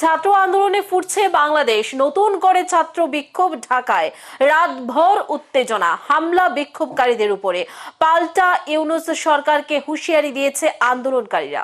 ছাত্র আন্দোলনে ফুটছে বাংলাদেশ। নতুন করে ছাত্র বিক্ষোভ ঢাকায়। রাতভর উত্তেজনা, হামলা বিক্ষোভকারীদের উপরে। পাল্টা ইউনুস সরকারকে হুঁশিয়ারি দিয়েছে আন্দোলনকারীরা।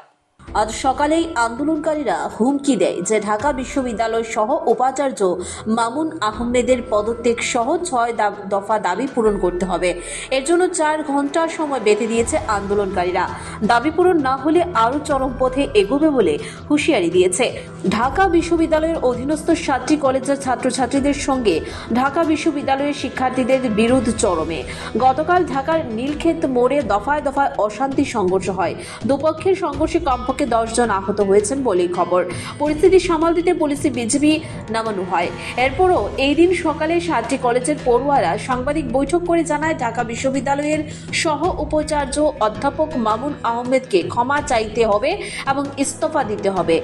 আজ সকালেই আন্দোলনকারীরা হুমকি দেয় যে ঢাকা বিশ্ববিদ্যালয় সহ উপাচার্য মামুন আহমেদের পদত্যাগ সহ ছয় দফা দাবি পূরণ করতে হবে। এর জন্য চার ঘণ্টার সময় বেঁধে দিয়েছে আন্দোলনকারীরা। দাবি পূরণ না হলে আরও চরম পথে এগোবে বলে হুঁশিয়ারি দিয়েছে। ঢাকা বিশ্ববিদ্যালয়ের অধীনস্থ সাতটি কলেজের ছাত্রছাত্রীদের সঙ্গে ঢাকা বিশ্ববিদ্যালয়ের শিক্ষার্থীদের বিরোধ চরমে। গতকাল ঢাকার নীলক্ষেত মোড়ে দফায় দফায় অশান্তি সংঘর্ষ হয়। দুপক্ষের সংঘর্ষে কমপক্ষে দশজন আহত হয়েছেন বলেই খবর। পরিস্থিতি সামাল দিতে পুলিশে বিজেপি নামানো হয়। এরপরও এই দিন সকালে সাতটি কলেজের পড়ুয়ারা সাংবাদিক বৈঠক করে জানায়, ঢাকা বিশ্ববিদ্যালয়ের সহ উপাচার্য অধ্যাপক মামুন আহমেদকে ক্ষমা চাইতে হবে এবং ইস্তফা দিতে হবে।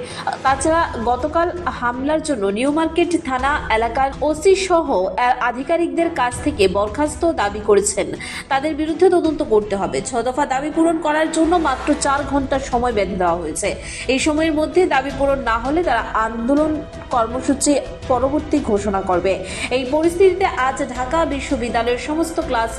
তাছাড়া গতকাল হামলার জন্য নিউ মার্কেট থানা এলাকার ওসি সহ আধিকারিকদের কাছ থেকে বরখাস্ত দাবি করেছেন। তাদের বিরুদ্ধে তদন্ত করতে হবে। ছ দফা দাবি পূরণ করার জন্য মাত্র চার ঘণ্টা সময় বেঁধে দেওয়া হয়েছে। এই সময়ের মধ্যে দাবি পূরণ না হলে তারা আন্দোলন কর্মসূচি পরবর্তী ঘোষণা করবে। এই পরিস্থিতিতে আজ ঢাকা বিশ্ববিদ্যালয়ের সমস্ত ক্লাস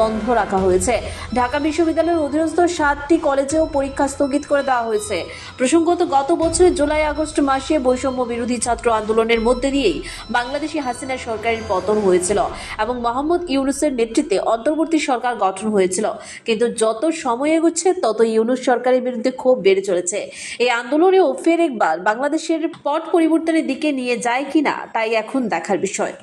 বন্ধ রাখা হয়েছে। ঢাকা বিশ্ববিদ্যালয়ের অধীনস্থ সাতটি কলেজেও পরীক্ষা স্থগিত করে দেওয়া হয়েছে। প্রসঙ্গত, গত বছরের জুলাই আগস্ট মাসে বৈষম্য বিরোধী ছাত্র আন্দোলনের মধ্যে দিয়েই বাংলাদেশি হাসিনা সরকারের পতন হয়েছিল এবং মোহাম্মদ ইউনুসের নেতৃত্বে অন্তর্বর্তী সরকার গঠন হয়েছিল। কিন্তু যত সময় এগোচ্ছে, তত ইউনুস সরকারের বিরুদ্ধে ক্ষোভ বেড়ে চলেছে। এই আন্দোলনেও ফের একবার বাংলাদেশের পট পরিবর্তনের দিকে নিয়ে যায় কিনা তাই এখন দেখার বিষয়।